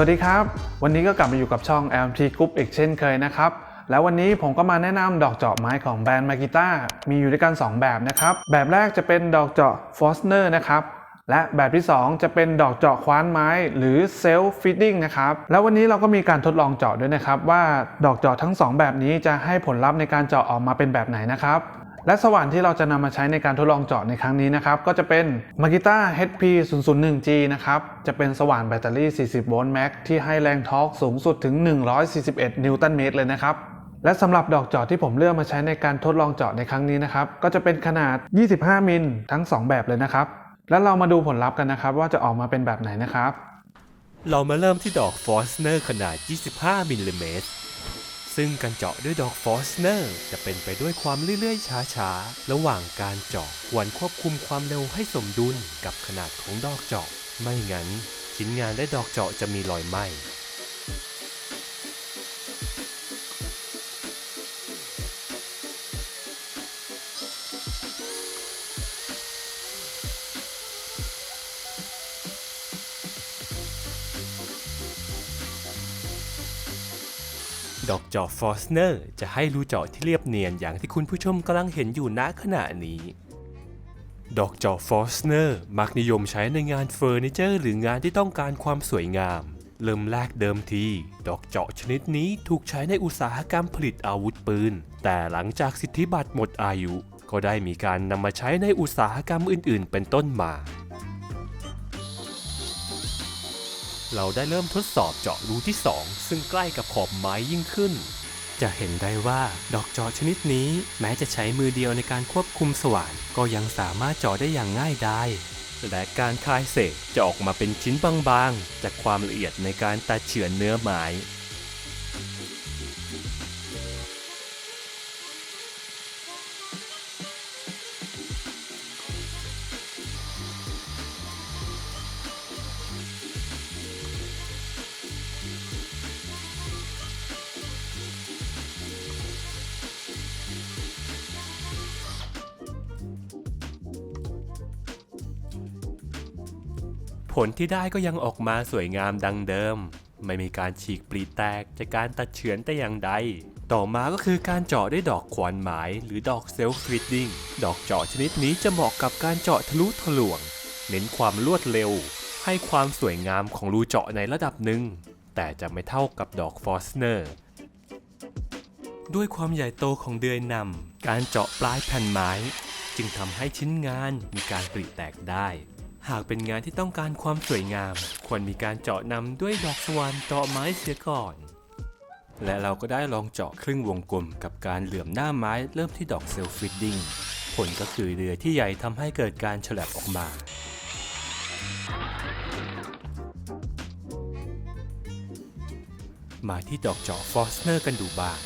วัสดีครับ วันนี้ก็กลับมาอยู่กับช่อง LMT Group อีกเช่นเคยนะครับ แล้ววันนี้ผมก็มาแนะนำดอกเจาะไม้ของแบรนด์มากิต้ามีอยู่ด้วยกัน 2 แบบนะครับ แบบแรกจะเป็นดอกเจาะ f o s n e r นะครับ และแบบที่ 2 จะเป็นดอกเจาะคว้านไม้หรือ Self Feeding นะครับ แล้ววันนี้เราก็มีการทดลองเจาะด้วยนะครับ ว่าดอกเจาะทั้ง 2 แบบนี้จะให้ผลลัพธ์ในการเจาะออกมาเป็นแบบไหนนะครับ และสว่านที่เราจะนำมาใช้ในการทดลองเจาะในครั้งนี้นะครับ ก็จะเป็น Makita HP 0 0 1 G นะครับ จะเป็นสว่านแบตเตอรี่ 40 โวลต์แม็กที่ให้แรงทอร์กสูงสุดถึง 141 นิวตันเมตรเลยนะครับ และสำหรับดอกเจาะที่ผมเลือกมาใช้ในการทดลองเจาะในครั้งนี้นะครับ ก็จะเป็นขนาด 25 มิลทั้ง 2 แบบเลยนะครับ แล้วเรามาดูผลลัพธ์กันนะครับ ว่าจะออกมาเป็นแบบไหนนะครับ เรามาเริ่มที่ดอกฟอสเนอร์ขนาด 25มิลลิเมตร ซึ่งการเจาะด้วยดอกฟอสเนอร์จะเป็นไปด้วยความเรื่อยๆ ช้าๆ ระหว่างการเจาะควรควบคุมความเร็วให้สมดุลกับขนาดของดอกเจาะ ไม่งั้นชิ้นงานและดอกเจาะจะมีรอยไหม้ ดอกเจาะฟอสเนอร์จะให้รูเจาะที่เรียบเนียนอย่างที่คุณผู้ชมกำลังเห็นอยู่ณขณะนี้ ดอกเจาะฟอสเนอร์มักนิยมใช้ในงานเฟอร์นิเจอร์หรืองานที่ต้องการความสวยงาม เริ่มแรกเดิมที ดอกเจาะชนิดนี้ถูกใช้ในอุตสาหกรรมผลิตอาวุธปืน แต่หลังจากสิทธิบัตรหมดอายุ ก็ได้มีการนำมาใช้ในอุตสาหกรรมอื่น ๆ เป็นต้นมา เราได้เริ่มทดสอบเจาะรูที่ 2 ซึ่งใกล้กับขอบไม้ยิ่งขึ้น จะเห็นได้ว่าดอกเจาะชนิดนี้แม้จะใช้มือเดียวในการควบคุมสว่านก็ยังสามารถเจาะได้อย่างง่ายดายและการคายเศษจะออกมาเป็นชิ้นบางๆ จากความละเอียดในการตัดเฉือนเนื้อไม้ ลที่ได้ก็ยังออกมาสวยงามดังเดิม ไม่มีการฉีกปลีแตกจากการตัดเฉือนแต่อย่างใด ต่อมาก็คือการเจาะด้วยดอกขวานหมายหรือดอกเซลฟ์ฟิตติ้งดอกเจาะชนิดนี้จะเหมาะกับการเจาะทะลุทะลวง เน้นความรวดเร็ว ให้ความสวยงามของรูเจาะในระดับหนึ่ง แต่จะไม่เท่ากับดอกฟอสเนอร์ด้วยความใหญ่โตของเดือยนำการเจาะปลายแผ่นไม้ จึงทำให้ชิ้นงานมีการปริแตกได้ หากเป็นงานที่ต้องการความสวยงาม ควรมีการเจาะนำด้วยดอกสวรรค์เจาะไม้เสียก่อน และเราก็ได้ลองเจาะครึ่งวงกลมกับการเหลื่อมหน้าไม้เริ่มที่ดอกเซลฟ์ฟิตติ้งผลก็คือเรือที่ใหญ่ทำให้เกิดการฉลับออกมามาที่ดอกเจาะฟอสเนอร์กันดูบ้าง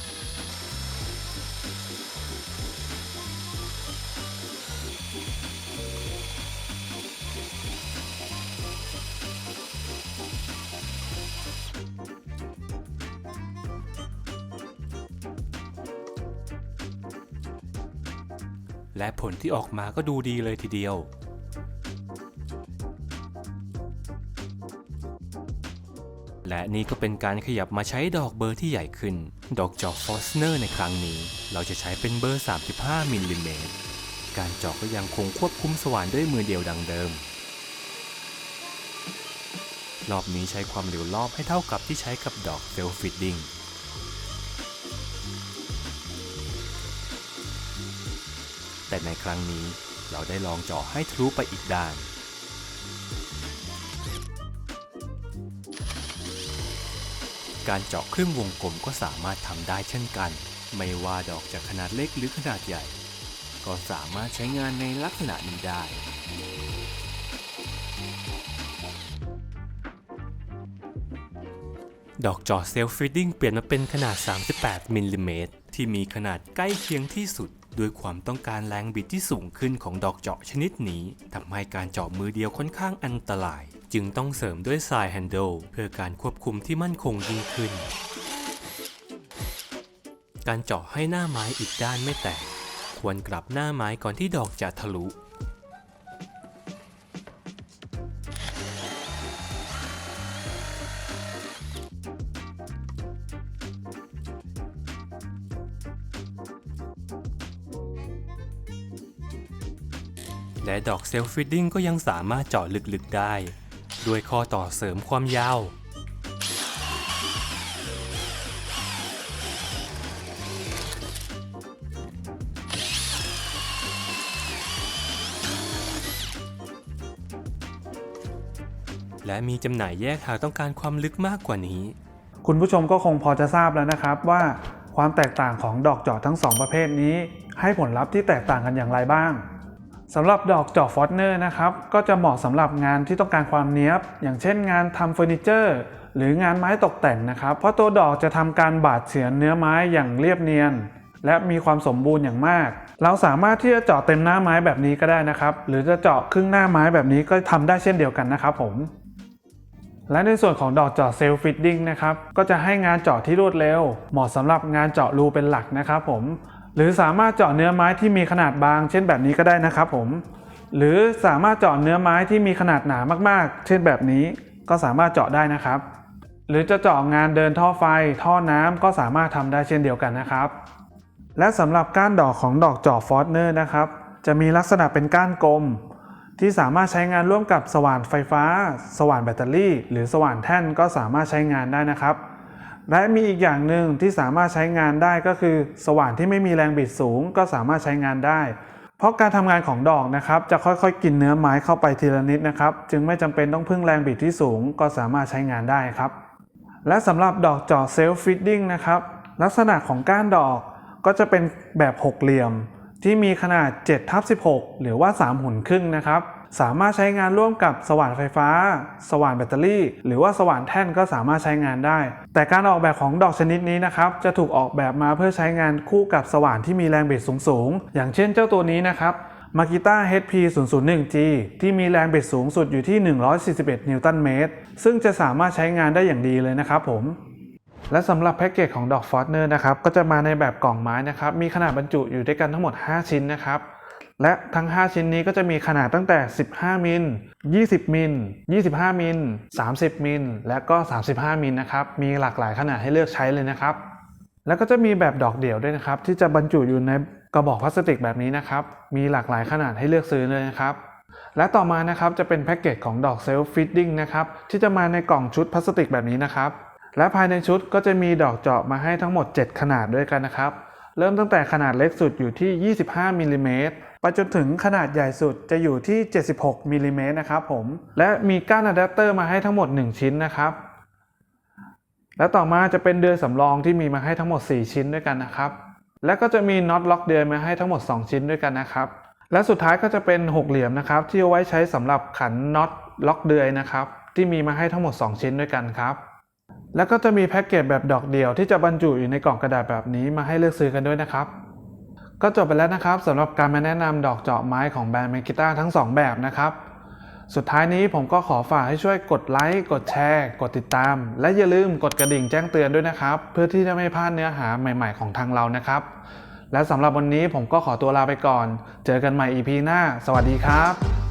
และผลที่ออกมาก็ดูดีเลยทีเดียว และนี่ก็เป็นการขยับมาใช้ดอกเบอร์ที่ใหญ่ขึ้น ดอกจาะฟอสเนอร์ในครั้งนี้ เราจะใช้เป็นเบอร์ 35มิลลิเมตรการจาะก็ยังคงควบคุมสว่านด้วยมือเดียวดังเดิม รอบนี้ใช้ความเร็วรอบให้เท่ากับที่ใช้กับดอกเซลฟิตติ้ง แต่ในครั้งนี้เราได้ลองเจาะให้ทะลุไปอีกด้าน การเจาะครึ่งวงกลมก็สามารถทำได้เช่นกัน ไม่ว่าดอกจะขนาดเล็กหรือขนาดใหญ่ ก็สามารถใช้งานในลักษณะนี้ได้ดอกเจาะเซลฟิตติ้งเปลี่ยนมาเป็นขนาด 38มิลลิเมตรที่มีขนาดใกล้เคียงที่สุด ด้วยความต้องการแรงบิดที่สูงขึ้นของดอกเจาะชนิดนี้ทำให้การเจาะมือเดียวค่อนข้างอันตราย จึงต้องเสริมด้วยสายแฮนเดิลเพื่อการควบคุมที่มั่นคงยิ่งขึ้น การเจาะให้หน้าไม้อีกด้านไม่แตก ควรกลับหน้าไม้ก่อนที่ดอกจะทะลุ และดอกเซลฟิดดิ้งก็ยังสามารถเจาะลึกๆได้ ด้วยข้อต่อเสริมความยาวและมีจำหน่ายแยกหากต้องการความลึกมากกว่านี้ คุณผู้ชมก็คงพอจะทราบแล้วนะครับว่าความแตกต่างของดอกเจาะทั้งสองประเภทนี้ ให้ผลลัพธ์ที่แตกต่างกันอย่างไรบ้าง สำหรับดอกเจาะฟอสเนอร์นะครับก็จะเหมาะสำหรับงานที่ต้องการความเนี้ยบ อย่างเช่นงานทำเฟอร์นิเจอร์ หรืองานไม้ตกแต่งนะครับ เพราะตัวดอกจะทำการบาดเฉือนเนื้อไม้อย่างเรียบเนียน และมีความสมบูรณ์อย่างมาก เราสามารถที่จะเจาะเต็มหน้าไม้แบบนี้ก็ได้นะครับ หรือจะเจาะครึ่งหน้าไม้แบบนี้ก็ทำได้เช่นเดียวกันนะครับผมและในส่วนของดอกเจาะเซลฟิตดิ้งนะครับก็จะให้งานเจาะที่รวดเร็ว เหมาะสำหรับงานเจาะรูเป็นหลักนะครับผม หรือสามารถเจาะเนื้อไม้ที่มีขนาดบาง เช่นแบบนี้ก็ได้นะครับผม หรือสามารถเจาะเนื้อไม้ที่มีขนาดหนามากๆ เช่นแบบนี้ก็สามารถเจาะได้นะครับ หรือจะเจาะงานเดินท่อไฟ ท่อน้ำก็สามารถทำได้เช่นเดียวกันนะครับ และสำหรับก้านดอกของดอกเจาะฟอสเนอร์นะครับ จะมีลักษณะเป็นก้านกลม ที่สามารถใช้งานร่วมกับสว่านไฟฟ้า สว่านแบตเตอรี่ หรือสว่านแท่นก็สามารถใช้งานได้นะครับ และมีอีกอย่างหนึ่งที่สามารถใช้งานได้ก็คือสว่านที่ไม่มีแรงบิดสูงก็สามารถใช้งานได้ เพราะการทำงานของดอกนะครับ จะค่อยๆ กินเนื้อไม้เข้าไปทีละนิดนะครับ จึงไม่จำเป็นต้องพึ่งแรงบิดที่สูงก็สามารถใช้งานได้ครับ และสำหรับดอกเจาะเซลฟ์ฟิตติ้งนะครับลักษณะของก้านดอกก็จะเป็นแบบหกเหลี่ยม ที่มีขนาด7ทับ16 หรือว่า 3 หุ่นครึ่งนะครับ สามารถใช้งานร่วมกับสว่านไฟฟ้า สว่านแบตเตอรี่ หรือว่าสว่านแท่นก็สามารถใช้งานได้ แต่การออกแบบของดอกชนิดนี้นะครับจะถูกออกแบบมาเพื่อใช้งานคู่กับสว่านที่มีแรงบิดสูงๆ อย่างเช่นเจ้าตัวนี้นะครับ Makita HP 0 0 1 G ที่มีแรงบิดสูงสุดอยู่ที่ 141 นิวตันเมตร ซึ่งจะสามารถใช้งานได้อย่างดีเลยนะครับผม และสำหรับแพ็กเกจของดอกฟอสเนอร์นะครับ ก็จะมาในแบบกล่องไม้นะครับ มีขนาดบรรจุอยู่ด้วยกันทั้งหมด 5 ชิ้นนะครับ และทั้ง 5 ชิ้นนี้ก็จะมีขนาดตั้งแต่ 15 มิล 20 มิล 25 มิล 30 มิล และก็ 35 มิลนะครับ มีหลากหลายขนาดให้เลือกใช้เลยนะครับ แล้วก็จะมีแบบดอกเดี่ยวด้วยนะครับ ที่จะบรรจุอยู่ในกระบอกพลาสติกแบบนี้นะครับ มีหลากหลายขนาดให้เลือกซื้อเลยนะครับ และต่อมานะครับจะเป็นแพ็กเกจของดอกเซลฟ์ฟิตติ้งนะครับ ที่จะมาในกล่องชุดพลาสติกแบบนี้นะครับ และภายในชุดก็จะมีดอกเจาะมาให้ทั้งหมด 7 ขนาดด้วยกันนะครับ เริ่มตั้งแต่ขนาดเล็กสุดอยู่ที่ 25มิลลิเมตร ไปจนถึงขนาดใหญ่สุดจะอยู่ที่ 76มิลลิเมตรนะครับผม และมีก้านอะแดปเตอร์มาให้ทั้งหมด 1 ชิ้นนะครับ และต่อมาจะเป็นเดือยสำรองที่มีมาให้ทั้งหมด 4 ชิ้นด้วยกันนะครับ และก็จะมีน็อตล็อกเดือยมาให้ทั้งหมด 2 ชิ้นด้วยกันนะครับ และสุดท้ายก็จะเป็นหกเหลี่ยมนะครับ ที่เอาไว้ใช้สำหรับขันน็อตล็อกเดือยนะครับ ที่มีมาให้ทั้งหมด 2 ชิ้นด้วยกันครับแล้วก็จะมีแพ็กเกจแบบดอกเดียวที่จะบรรจุอยู่ในกล่องกระดาษแบบนี้มาให้เลือกซื้อกันด้วยนะครับ ก็จบไปแล้วนะครับสำหรับการมาแนะนำดอกเจาะไม้ของแบรนด์เมกิต้าทั้ง 2 แบบนะครับ สุดท้ายนี้ผมก็ขอฝากให้ช่วยกดไลค์กดแชร์ กดติดตาม และอย่าลืมกดกระดิ่งแจ้งเตือนด้วยนะครับ เพื่อที่จะไม่พลาดเนื้อหาใหม่ ๆของทางเรานะครับ และสำหรับวันนี้ผมก็ขอตัวลาไปก่อน เจอกันใหม่ EP หน้า สวัสดีครับ